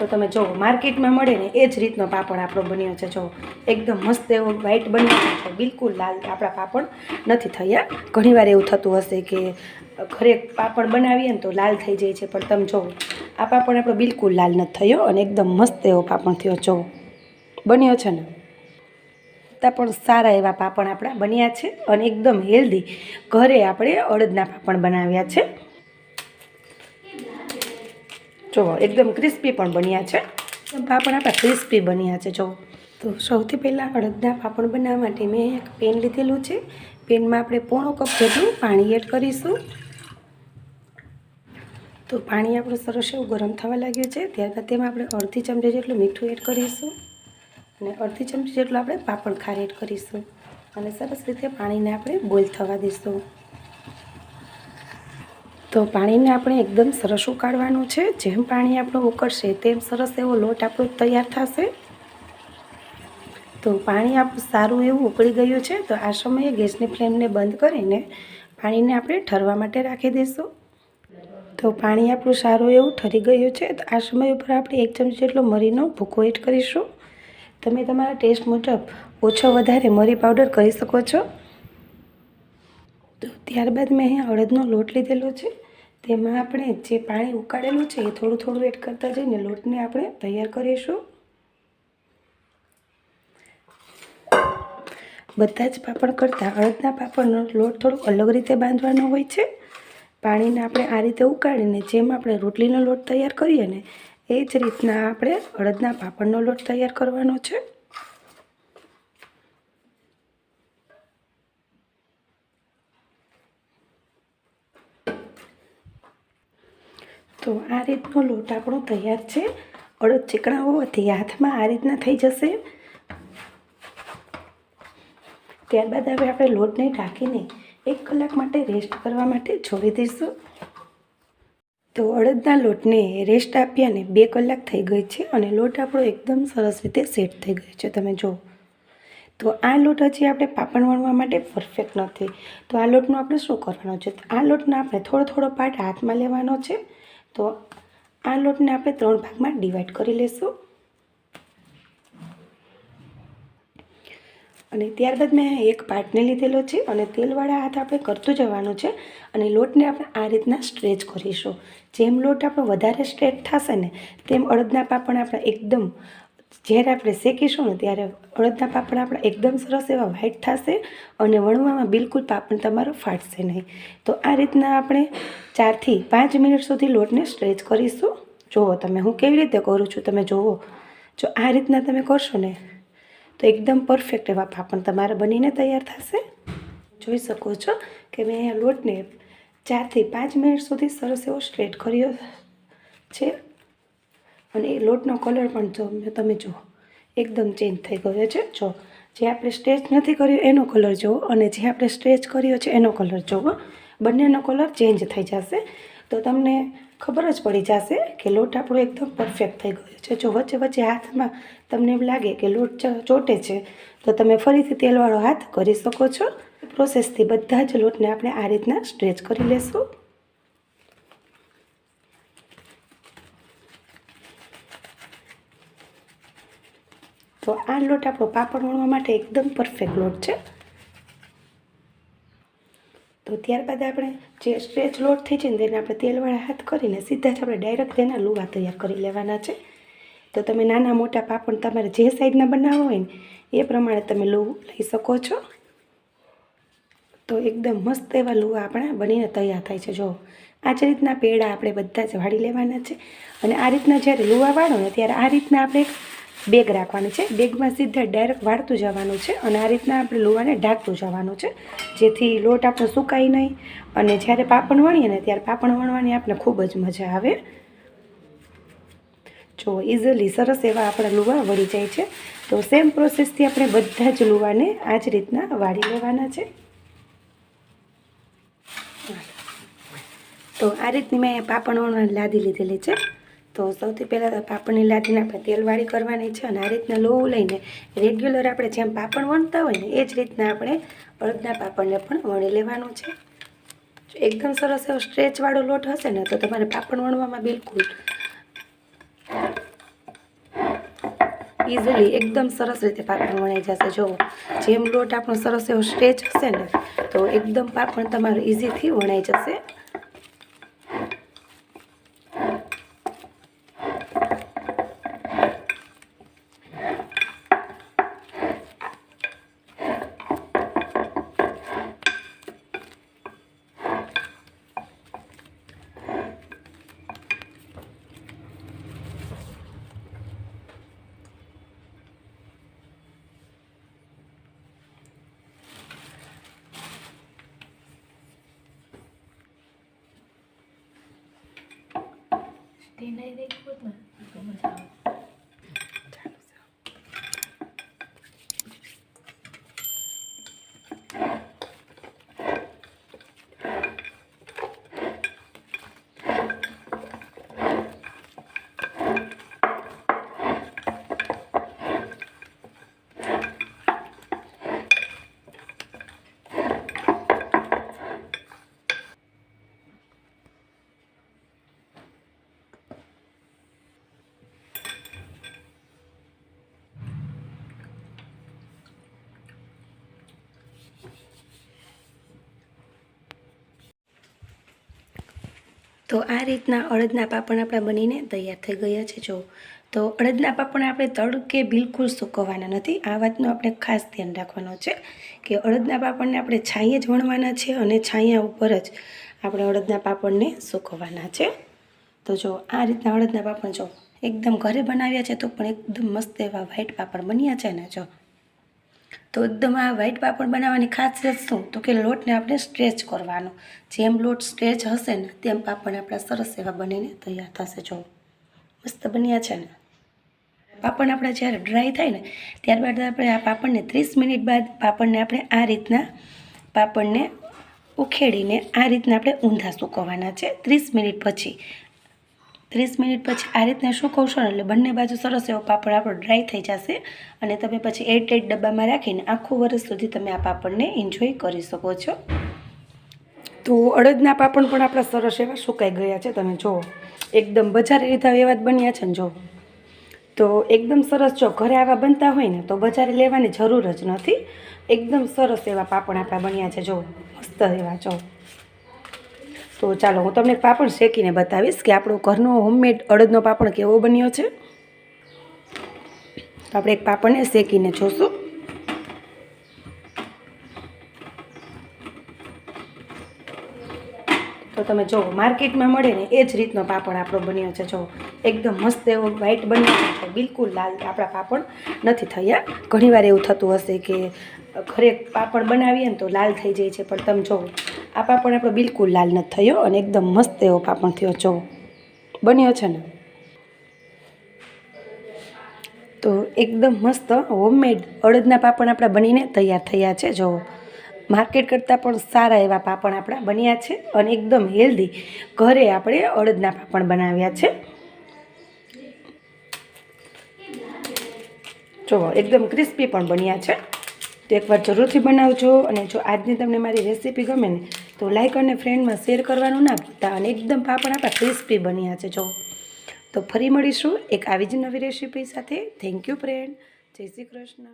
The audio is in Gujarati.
તો તમે જુઓ માર્કેટમાં મળે ને એ જ રીતનો પાપડ આપણો બન્યો છે. જુઓ એકદમ મસ્ત એવો વ્હાઈટ બન્યો છે. બિલકુલ લાલ આપણા પાપડ નથી થયા ઘણીવાર એવું થતું હશે કે ઘરે પાપડ બનાવીએ ને તો લાલ થઈ જાય છે. પણ તમે જુઓ આ પાપડ આપણો બિલકુલ લાલ નથી થયો અને એકદમ મસ્ત એવો પાપડ થયો. જુઓ બન્યો છે ને. તા પણ સારા એવા પાપડ આપણા બન્યા છે અને એકદમ હેલ્ધી ઘરે આપણે અડદના પાપડ બનાવ્યા છે. જુઓ, એકદમ ક્રિસ્પી પણ બન્યા છે. પાપડ આપણા ક્રિસ્પી બન્યા છે, જુઓ. તો સૌથી પહેલાં અડદના પાપડ બનાવવા માટે મેં એક પેન લીધેલું છે. પેનમાં આપણે પોણો કપ જેટલું પાણી એડ કરીશું. તો પાણી આપણું સરસ એવું ગરમ થવા લાગ્યું છે. ત્યારબાદ તેમાં આપણે અડધી ચમચી જેટલું મીઠું એડ કરીશું. અને અડધી ચમચી જેટલું આપણે પાપડ ખાર એડ કરીશું. અને સરસ રીતે પાણીને આપણે બોઇલ થવા દઈશું. તો પાણીને આપણે એકદમ સરસ ઉકાળવાનું છે. જેમ પાણી આપણું ઉકળશે તેમ સરસ એવો લોટ આપણો તૈયાર થશે. તો પાણી આપણું સારું એવું ઉકળી ગયું છે, તો આ સમયે ગેસની ફ્લેમને બંધ કરીને પાણીને આપણે ઠરવા માટે રાખી દઈશું. તો પાણી આપણું સારું એવું ઠરી ગયું છે, તો આ સમય ઉપર આપણે એક ચમચી જેટલો મરીનો ભૂકો એડ કરીશું. તમે તમારા ટેસ્ટ મુજબ ઓછો વધારે મરી પાવડર કરી શકો છો. તો ત્યારબાદ મેં અહીંયા અડદનો લોટ લીધેલો છે. તેમાં આપણે જે પાણી ઉકાળેલું છે એ થોડું થોડું એડ કરતા જઈને લોટને આપણે તૈયાર કરીશું. બધા જ પાપડ કરતાં અડદના પાપડનો લોટ થોડો અલગ રીતે બાંધવાનો હોય છે. પાણીને આપણે આ રીતે ઉકાળીને જેમ આપણે રોટલીનો લોટ તૈયાર કરીએ ને એ જ રીતના આપણે અડદના પાપડનો લોટ તૈયાર કરવાનો છે. તો આ રીતનો લોટ આપણો તૈયાર છે. અડદ ચીકણા હોવાથી હાથમાં આ રીતના થઈ જશે. ત્યારબાદ હવે આપણે લોટને ઢાંકીને એક કલાક માટે રેસ્ટ કરવા માટે છોડી દઈશું. તો અડદના લોટને રેસ્ટ આપ્યા ને બે કલાક થઈ ગઈ છે અને લોટ આપણો એકદમ સરસ રીતે સેટ થઈ ગયો છે. તમે જુઓ. તો આ લોટ હજી આપણે પાપડ વણવા માટે પરફેક્ટ નથી. તો આ લોટનું આપણે શું કરવાનો છે? આ લોટનો આપણે થોડો થોડો પાર્ટ હાથમાં લેવાનો છે. તો આ લોટને આપણે ત્રણ ભાગમાં ડિવાઈડ કરી લઈશું અને ત્યારબાદ મેં એક પાર્ટને લીધેલો છે અને તેલવાળા હાથ આપણે કરતું જવાનું છે અને લોટને આપણે આ રીતના સ્ટ્રેચ કરીશું. જેમ લોટ આપણો વધારે સ્ટ્રેચ થશે ને, તેમ અડદના પાપણ આપણે એકદમ જ્યારે આપણે શેકીશું ને ત્યારે અડદના પાપડ આપણા એકદમ સરસ એવા વ્હાઈટ થશે અને વણવામાં બિલકુલ પાપડ તમારો ફાટશે નહીં. તો આ રીતના આપણે ચારથી પાંચ મિનિટ સુધી લોટને સ્ટ્રેચ કરીશું. જુઓ તમે, હું કેવી રીતે કરું છું તમે જુઓ. જો આ રીતના તમે કરશો ને, તો એકદમ પરફેક્ટ એવા પાપડ તમારા બનીને તૈયાર થશે. જોઈ શકો છો કે મેં અહીંયા લોટને ચારથી પાંચ મિનિટ સુધી સરસ એવો સ્ટ્રેટ કર્યો છે. અને એ લોટનો કલર પણ જો તમે જુઓ, એકદમ ચેન્જ થઈ ગયો છે. જો જે આપણે સ્ટ્રેચ નથી કર્યો એનો કલર જુઓ અને જે આપણે સ્ટ્રેચ કર્યો છે એનો કલર જુઓ બંનેનો કલર ચેન્જ થઈ જશે. તો તમને ખબર જ પડી જશે કે લોટ આપણો એકદમ પરફેક્ટ થઈ ગયો છે. જો વચ્ચે વચ્ચે હાથમાં તમને એમ લાગે કે લોટ ચોટે છે, તો તમે ફરીથી તેલવાળો હાથ કરી શકો છો. પ્રોસેસથી બધા જ લોટને આપણે આ રીતના સ્ટ્રેચ કરી લેશું. તો આ લોટ આપણો પાપડ વણવા માટે એકદમ પરફેક્ટ લોટ છે. તો ત્યારબાદ આપણે જે સ્ટ્રેચ લોટ થઈ છે ને તેને આપણે તેલવાળા હાથ કરીને સીધા જ આપણે ડાયરેક્ટ તેના લુવા તૈયાર કરી લેવાના છે. તો તમે નાના મોટા પાપડ તમારે જે સાઈડના બનાવવા હોય ને એ પ્રમાણે તમે લુવું લઈ શકો છો. તો એકદમ મસ્ત એવા લુવા આપણા બનીને તૈયાર થાય છે. જો આ જ રીતના પેડા આપણે બધા જ વાળી લેવાના છે. અને આ રીતના જ્યારે લુવા વાળો ને ત્યારે આ રીતના આપણે બેગ રાખવાની છે. બેગમાં સીધા ડાયરેક્ટ વાળતું જવાનું છે અને આ રીતના આપણે લુવાને ઢાંકતું જવાનું છે. જેથી લોટ આપણો સુકાય નહીં અને જ્યારે પાપણ વણીએ ને ત્યારે પાપણ વણવાની આપણે ખૂબ જ મજા આવે. જો ઇઝીલી સરસ એવા આપણા લુવા વળી જાય છે. તો સેમ પ્રોસેસથી આપણે બધા જ લુવાને આ જ રીતના વાળી લેવાના છે. તો આ રીતની મેં પાપણ વણવાની લાદી લીધેલી છે. તો સૌથી પહેલાં તો પાપડની લાદીને આપણે તેલવાળી કરવાની છે અને આ રીતના લોવું લઈને રેગ્યુલર આપણે જેમ પાપડ વણતા હોય ને એ જ રીતના આપણે અડદના પાપડને પણ વણી લેવાનું છે. એકદમ સરસ એવો સ્ટ્રેચવાળો લોટ હશે ને તો તમારે પાપડ વણવામાં બિલકુલ ઇઝીલી એકદમ સરસ રીતે પાપડ વણાઈ જશે. જો જેમ લોટ આપણો સરસ એવો સ્ટ્રેચ હશે ને તો એકદમ પાપડ તમારું ઇઝીથી વણાઈ જશે. Tinay-record na. Ikaw masawa. તો આ રીતના અડદના પાપડ આપણા બનીને તૈયાર થઈ ગયા છે, જો. તો અડદના પાપડ આપણે તડકે બિલકુલ સૂકવવાના નથી. આ વાતનું આપણે ખાસ ધ્યાન રાખવાનું છે કે અડદના પાપડને આપણે છાંયે જ વણવાના છે અને છાંયા ઉપર જ આપણે અડદના પાપડને સૂકવવાના છે. તો જો આ રીતના અડદના પાપડ જો એકદમ ઘરે બનાવ્યા છે તો પણ એકદમ મસ્ત એવા વ્હાઈટ પાપડ બન્યા છે ને, જો. તો એકદમ આ વ્હાઈટ પાપડ બનાવવાની ખાસિયત શું તો કે લોટને આપણે સ્ટ્રેચ કરવાનો. જેમ લોટ સ્ટ્રેચ હશે ને, તેમ પાપડ આપણા સરસ એવા બનીને તૈયાર થશે. જો મસ્ત બન્યા છે ને. પાપડ આપણા જ્યારે ડ્રાય થાય ને, ત્યારબાદ આપણે આ પાપડને ત્રીસ મિનિટ બાદ પાપડને આપણે આ રીતના પાપડને ઉખેડીને આ રીતના આપણે ઊંધા સૂકવવાના છે. ત્રીસ મિનિટ પછી ત્રીસ મિનિટ પછી આ રીતના સૂકવશો એટલે બંને બાજુ સરસ એવો પાપડ આપણો ડ્રાય થઈ જશે અને તમે પછી એટ ડબ્બામાં રાખીને આખું વર્ષ સુધી તમે આ પાપડને એન્જોય કરી શકો છો. તો અડદના પાપડ પણ આપણા સરસ એવા સુકાઈ ગયા છે. તમે જુઓ, એકદમ બજારે લીધા એવા જ બન્યા છે ને જો તો એકદમ સરસ જો ઘરે આવા બનતા હોય ને તો બજારે લેવાની જરૂર જ નથી. એકદમ સરસ એવા પાપડ આપણા બન્યા છે. જો મસ્ત એવા જો તો ચાલો હું તમને પાપડ શેકીને બતાવીશ કે આપણો ઘરનો હોમમેડ અડદનો પાપડ કેવો બન્યો છે. આપણે એક પાપડને શેકીને જોશું. તો તમે જો, માર્કેટમાં મળે ને એ જ રીતનો પાપડ આપણો બન્યો છે. જો, એકદમ મસ્ત એવો વ્હાઈટ બન્યો છે. બિલકુલ લાલ આપણા પાપડ નથી થયા. ઘણીવાર એવું થતું હશે કે ઘરે પાપડ બનાવીએ ને તો લાલ થઈ જાય છે, પણ તમે જુઓ આ પાપડ આપણો બિલકુલ લાલ નથી થયો અને એકદમ મસ્ત એવો પાપડ થયો જો બન્યો છે ને? તો એકદમ મસ્ત હોમમેડ અડદના પાપડ આપણા બનીને તૈયાર થયા છે જુઓ માર્કેટ કરતાં પણ સારા એવા પાપડ આપણા બન્યા છે અને એકદમ હેલ્ધી ઘરે આપણે અડદના પાપડ બનાવ્યા છે. જો એકદમ ક્રિસ્પી પણ બન્યા છે. તો એકવાર જરૂરથી બનાવજો અને જો આજની તમને મારી રેસીપી ગમે ને, તો લાઇક અને ફ્રેન્ડમાં શેર કરવાનું ના ભૂલતા અને એકદમ પાપડ આપણા ક્રિસ્પી બન્યા છે, જો. તો ફરી મળીશું એક આવી જ નવી રેસીપી સાથે. થેન્ક યુ ફ્રેન્ડ જય શ્રી કૃષ્ણ.